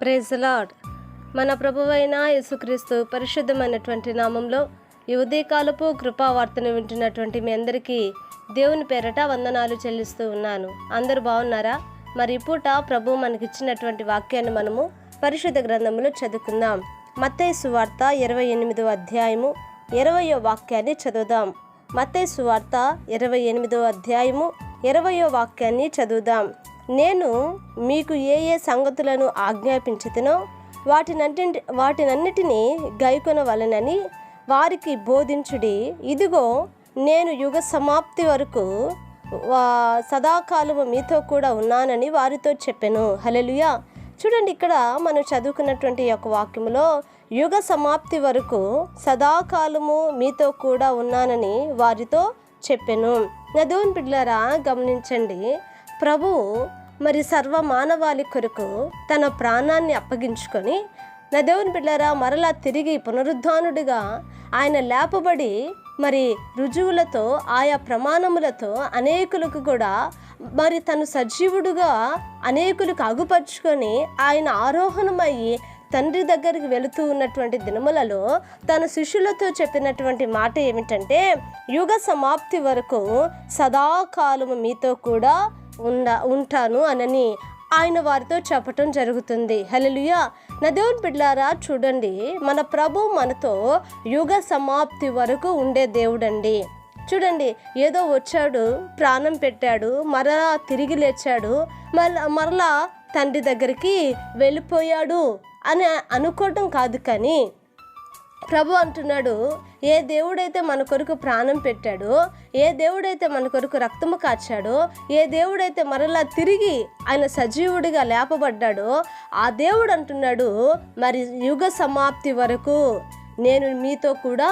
Praise lord మన ప్రభువైన యేసుక్రీస్తు పరిశుద్ధమైనటువంటి నామంలో ఈ ఉదయకాలపు కృపావార్తను వింటున్నటువంటి మీ అందరికీ దేవుని పేరట వందనాలు చెల్లిస్తూ ఉన్నాను. అందరూ బాగున్నారా? మరి పూట ప్రభు మనకిచ్చినటువంటి వాక్యాన్ని మనము పరిశుద్ధ గ్రంథంలో చదువుకుందాం. మత్తేసు సువార్త ఇరవై ఎనిమిదో అధ్యాయము ఇరవయో వాక్యాన్ని చదువుదాం. మత్తేసు సువార్త ఇరవై ఎనిమిదో అధ్యాయము ఇరవయో వాక్యాన్ని చదువుదాం. నేను మీకు ఏ ఏ సంగతులను ఆజ్ఞాపించుతునో వాటినంటి వాటినన్నిటినీ గైకొనవలనని వారికి బోధించుడి. ఇదిగో నేను యుగ సమాప్తి వరకు వా- సదాకాలము మీతో కూడా ఉన్నానని వారితో చెప్పాను. హలెలుయా చూడండి ఇక్కడ మనం చదువుకున్నటువంటి యొక్క వాక్యములో యుగ సమాప్తి వరకు సదాకాలము మీతో కూడా ఉన్నానని వారితో చెప్పాను. నా దేవుని బిడ్డలారా గమనించండి. ప్రభువు మరి సర్వ మానవాళి కొరకు తన ప్రాణాన్ని అప్పగించుకొని నా దేవుని బిడ్డారా మరలా తిరిగి పునరుద్ధానుడిగా ఆయన లేపబడి మరి రుజువులతో ఆయా ప్రమాణములతో అనేకులకు కూడా మరి తను సజీవుడుగా అనేకులకు అగుపరుచుకొని ఆయన ఆరోహణమయ్యి తండ్రి దగ్గరికి వెళుతూ ఉన్నటువంటి దినములలో తన శిష్యులతో చెప్పినటువంటి మాట ఏమిటంటే యుగ సమాప్తి వరకు సదాకాలము మీతో కూడా ఉండ ఉంటాను అనని ఆయన వారితో చెప్పటం జరుగుతుంది. హలలుయా నా దేవుని బిడ్లారా చూడండి. మన ప్రభు మనతో యుగ సమాప్తి వరకు ఉండే దేవుడండి. చూడండి ఏదో వచ్చాడు ప్రాణం పెట్టాడు మరలా తిరిగి లేచాడు మరలా మరలా తండ్రి దగ్గరికి వెళ్ళిపోయాడు అని అనుకోవటం కాదు కానీ ప్రభు అంటున్నాడు ఏ దేవుడైతే మన కొరకు ప్రాణం పెట్టాడో ఏ దేవుడైతే మన కొరకు రక్తము కాచాడో ఏ దేవుడైతే మరలా తిరిగి ఆయన సజీవుడిగా లేపబడ్డాడో ఆ దేవుడు అంటున్నాడు మరి యుగ సమాప్తి వరకు నేను మీతో కూడా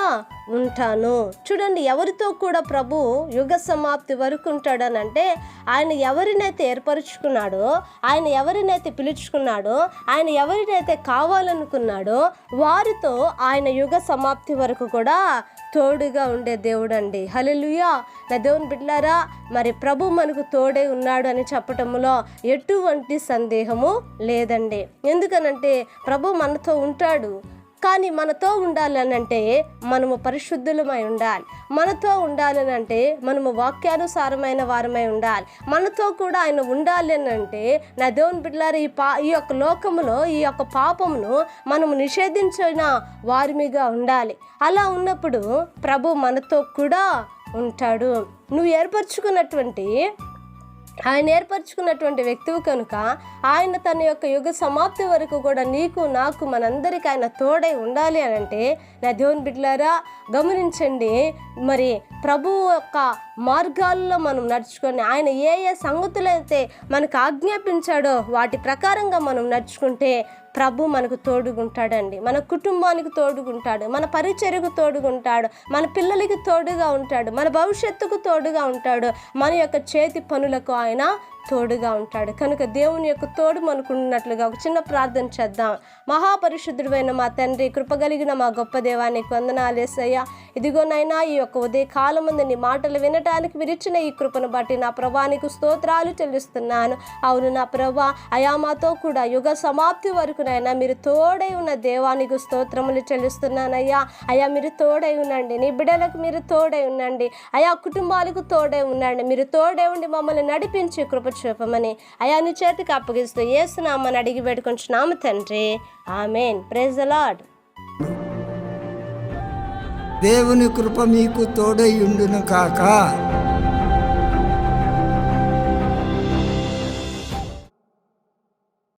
ఉంటాను. చూడండి ఎవరితో కూడా ప్రభు యుగ సమాప్తి వరకు ఉంటాడనంటే ఆయన ఎవరినైతే ఏర్పరచుకున్నాడో ఆయన ఎవరినైతే పిలుచుకున్నాడో ఆయన ఎవరినైతే కావాలనుకున్నాడో వారితో ఆయన యుగ సమాప్తి వరకు కూడా తోడుగా ఉండే దేవుడు అండి హలలుయా నా దేవుని బిడ్డారా మరి ప్రభు మనకు తోడే ఉన్నాడు అని చెప్పటంలో ఎటువంటి సందేహము లేదండి. ఎందుకనంటే ప్రభు మనతో ఉంటాడు. కానీ మనతో ఉండాలనంటే మనము పరిశుద్ధులమై ఉండాలి. మనతో ఉండాలనంటే మనము వాక్యానుసారమైన వారమై ఉండాలి. మనతో కూడా ఆయన ఉండాలి అని అంటే నా దేవుని బిడ్డలారు ఈ పా ఈ యొక్క లోకములో ఈ యొక్క పాపమును మనము నిషేధించిన వారిమిగా ఉండాలి. అలా ఉన్నప్పుడు ప్రభు మనతో కూడా ఉంటాడు. నువ్వు ఏర్పరచుకున్నటువంటి ఆయన ఏర్పరచుకున్నటువంటి వ్యక్తివి కనుక ఆయన తన యొక్క యుగ సమాప్తి వరకు కూడా నీకు నాకు మనందరికీ ఆయన తోడై ఉండాలి అని అంటే నా దేవుని బిడ్డలారా గమనించండి. మరి ప్రభువు యొక్క మార్గాల్లో మనం నడుచుకొని ఆయన ఏ ఏ సంగతులైతే మనకు ఆజ్ఞాపించాడో వాటి ప్రకారంగా మనం నడుచుకుంటే ప్రభు మనకు తోడుగుంటాడండి. మన కుటుంబానికి తోడుగుంటాడు. మన పరిచర్యకు తోడుగుంటాడు. మన పిల్లలకి తోడుగా ఉంటాడు. మన భవిష్యత్తుకు తోడుగా ఉంటాడు. మన యొక్క చేతి పనులకు ఆయన తోడుగా ఉంటాడు. కనుక దేవుని యొక్క తోడు మనకు ఉన్నట్లుగా ఒక చిన్న ప్రార్థన చేద్దాం. మహాపరిశుద్ధుడైన మా తండ్రి కృపగలిగిన మా గొప్ప దేవానికి వందనాలేసయ్యా ఇదిగోనైనా ఈ యొక్క ఉదయ కాలం నీ మాటలు వినటానికి విరిచిన ఈ కృపను బట్టి నా ప్రభానికి స్తోత్రాలు చెల్లిస్తున్నాను. అవును నా ప్రభా అయా మాతో కూడా యుగ సమాప్తి వరకునైనా మీరు తోడై ఉన్న దేవానికి స్తోత్రములు చెల్లిస్తున్నానయ్యా. అయా మీరు తోడై ఉండండి నీ బిడ్డలకు మీరు తోడై ఉండండి. అయా కుటుంబాలకు తోడై ఉండండి మీరు తోడై ఉండి మమ్మల్ని నడిపించి కృప చూపమని అయా నీ చేతికి అప్పగిస్తూ ఏసునామని అడిగి పెట్టుకుంటున్నాము తండ్రి. ఆమెన్. ప్రేజ్ లాడ్ దేవుని కృప మీకు తోడై ఉండును కాక.